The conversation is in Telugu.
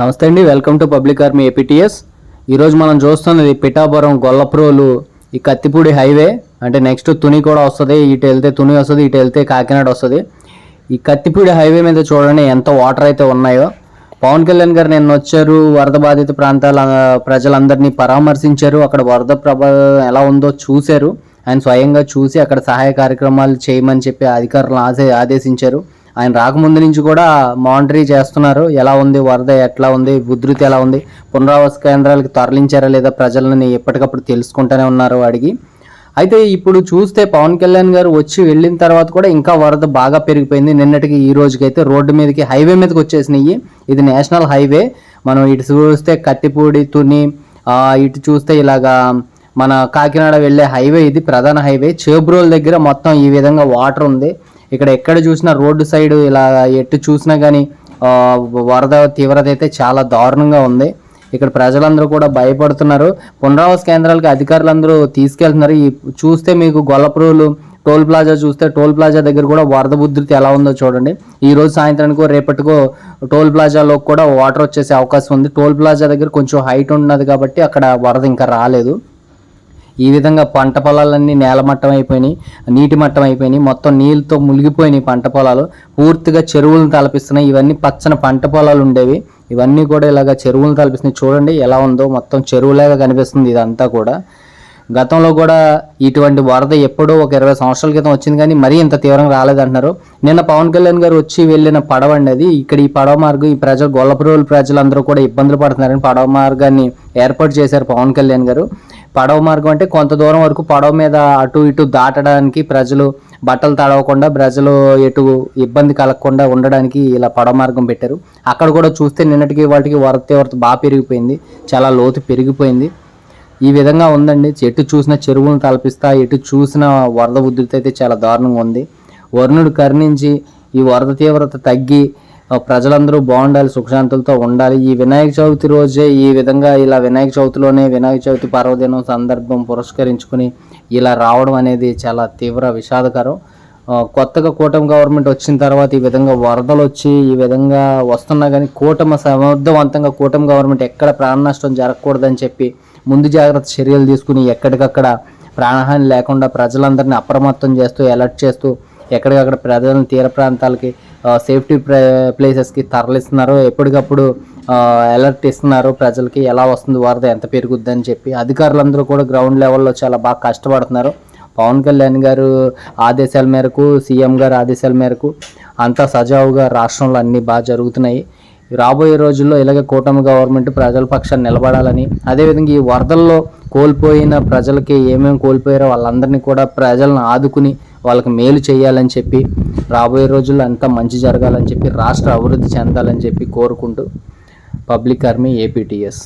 నమస్తే అండి welcome to public army APTS ఈరోజు మనం చూస్తున్నది పిఠాపురం గొల్లప్రోలు ఈ కత్తిపూడి హైవే. అంటే నెక్స్ట్ తుని కూడా వస్తుంది ఇటు వెళ్తే తుని వస్తుంది ఇటు వెళ్తే కాకినాడ వస్తుంది. ఈ కత్తిపూడి హైవే మీద చూడండి ఎంత వాటర్ అయితే ఉన్నాయో. పవన్ కళ్యాణ్ గారు నిన్న వచ్చారు వరద బాధిత ప్రాంతాల ప్రజలందరినీ పరామర్శించారు. అక్కడ వరద ప్రభావం ఎలా ఉందో చూశారు. ఆయన స్వయంగా చూసి అక్కడ సహాయ కార్యక్రమాలు చేయమని చెప్పి అధికారులను ఆశ ఆదేశించారు. ఆయన రాకముందు నుంచి కూడా మానిటరీ చేస్తున్నారు. ఎలా ఉంది? వరద ఎట్లా ఉంది? ఉధృతి ఎలా ఉంది? పునరావాస కేంద్రాలకు తరలించారా లేదా ప్రజలని ఎప్పటికప్పుడు తెలుసుకుంటూనే ఉన్నారు అడిగి. అయితే ఇప్పుడు చూస్తే పవన్ కళ్యాణ్ గారు వచ్చి వెళ్ళిన తర్వాత కూడా ఇంకా వరద బాగా పెరిగిపోయింది. నిన్నటికి ఈ రోజుకైతే రోడ్డు మీదకి హైవే మీదకి వచ్చేసినాయి. ఇది నేషనల్ హైవే. మనం ఇటు చూస్తే కత్తిపూడి తుని ఇటు చూస్తే ఇలాగా మన కాకినాడ వెళ్ళే హైవే ఇది ప్రధాన హైవే. చేబ్రోల్ దగ్గర మొత్తం ఈ విధంగా వాటర్ ఉంది. ఇక్కడ ఎక్కడ చూసినా రోడ్డు సైడ్ ఇలా ఎటు చూసినా కానీ వరద తీవ్రత అయితే చాలా దారుణంగా ఉంది. ఇక్కడ ప్రజలందరూ కూడా భయపడుతున్నారు. పునరావాస కేంద్రాలకి అధికారులందరూ తీసుకెళ్తున్నారు. ఈ చూస్తే మీకు గొల్లప్రోలు టోల్ ప్లాజా చూస్తే టోల్ ప్లాజా దగ్గర కూడా వరద ఉధృతి ఎలా ఉందో చూడండి. ఈ రోజు సాయంత్రానికో రేపటికో టోల్ ప్లాజాలో కూడా వాటర్ వచ్చేసే అవకాశం ఉంది. టోల్ ప్లాజా దగ్గర కొంచెం హైట్ ఉన్నది కాబట్టి అక్కడ వరద ఇంకా రాలేదు. ఈ విధంగా పంట పొలాలన్నీ నేలమట్టం అయిపోయినాయి నీటి మట్టం అయిపోయినాయి మొత్తం నీళ్ళతో మునిగిపోయినాయి పంట పొలాలు. పూర్తిగా చెరువులను తలపిస్తున్నాయి. ఇవన్నీ పచ్చని పంట పొలాలు ఉండేవి. ఇవన్నీ కూడా ఇలాగ చెరువులను తలపిస్తున్నాయి. చూడండి ఎలా ఉందో మొత్తం చెరువులాగా కనిపిస్తుంది ఇదంతా కూడా. గతంలో కూడా ఇటువంటి వరద ఎప్పుడో ఒక ఇరవై సంవత్సరాల క్రితం వచ్చింది కానీ మరీ ఇంత తీవ్రంగా రాలేదంటున్నారు. నిన్న పవన్ కళ్యాణ్ గారు వచ్చి వెళ్ళిన పడవ అండి అది. ఇక్కడ ఈ పడవ మార్గం ఈ ప్రజలు గొల్లపురోలు ప్రజలందరూ కూడా ఇబ్బందులు పడుతున్నారని పడవ మార్గాన్ని ఏర్పాటు చేశారు పవన్ కళ్యాణ్ గారు. పడవ మార్గం అంటే కొంత దూరం వరకు పడవ మీద అటు ఇటు దాటడానికి ప్రజలు బట్టలు తడవకుండా ప్రజలు ఎటు ఇబ్బంది కలగకుండా ఉండడానికి ఇలా పడవ మార్గం పెట్టారు. అక్కడ కూడా చూస్తే నిన్నటికి వాటికి వరద తీవ్రత బాగా పెరిగిపోయింది. చాలా లోతు పెరిగిపోయింది. ఈ విధంగా ఉందండి. ఎటు చూసిన చెరువులను తలపిస్తా ఎటు చూసిన వరద ఉధృతి అయితే చాలా దారుణంగా ఉంది. వరుణుడు కరుణించి ఈ వరద తీవ్రత తగ్గి ప్రజలందరూ బాగుండాలి సుఖశాంతులతో ఉండాలి. ఈ వినాయక చవితి రోజే ఈ విధంగా ఇలా వినాయక చవితిలోనే వినాయక చవితి పర్వదినం సందర్భం పురస్కరించుకుని ఇలా రావడం అనేది చాలా తీవ్ర విషాదకరం. కొత్తగా కూటమి గవర్నమెంట్ వచ్చిన తర్వాత ఈ విధంగా వరదలు వచ్చి ఈ విధంగా వస్తున్నా కానీ కూటమి సమర్థవంతంగా కూటమి గవర్నమెంట్ ఎక్కడ ప్రాణ నష్టం జరగకూడదని చెప్పి ముందు జాగ్రత్త చర్యలు తీసుకుని ఎక్కడికక్కడ ప్రాణహాని లేకుండా ప్రజలందరినీ అప్రమత్తం చేస్తూ అలర్ట్ చేస్తూ ఎక్కడికక్కడ ప్రజలను తీర ప్రాంతాలకి సేఫ్టీ ప్లేసెస్కి తరలిస్తున్నారు. ఎప్పటికప్పుడు అలర్ట్ ఇస్తున్నారు ప్రజలకి. ఎలా వస్తుంది వరద ఎంత పెరుగుద్ది అని చెప్పి. అధికారులందరూ కూడా గ్రౌండ్ లెవెల్లో చాలా బాగా కష్టపడుతున్నారు. పవన్ కళ్యాణ్ గారు ఆదేశాల మేరకు సీఎం గారు ఆదేశాల మేరకు అంతా సజావుగా రాష్ట్రంలో అన్నీ బాగా జరుగుతున్నాయి. రాబోయే రోజుల్లో ఇలాగే కూటమి గవర్నమెంట్ ప్రజల పక్షాన్ని నిలబడాలని అదేవిధంగా ఈ వరదల్లో కోల్పోయిన ప్రజలకి ఏమేమి కోల్పోయారో వాళ్ళందరినీ కూడా ప్రజలను ఆదుకుని వాళ్ళకి మేలు చేయాలని చెప్పి రాబోయే రోజుల్లో అంతా మంచి జరగాలని చెప్పి రాష్ట్ర అభివృద్ధి చెందాలని చెప్పి కోరుకుంటూ పబ్లిక్ ఆర్మీ ఏపీటీఎస్.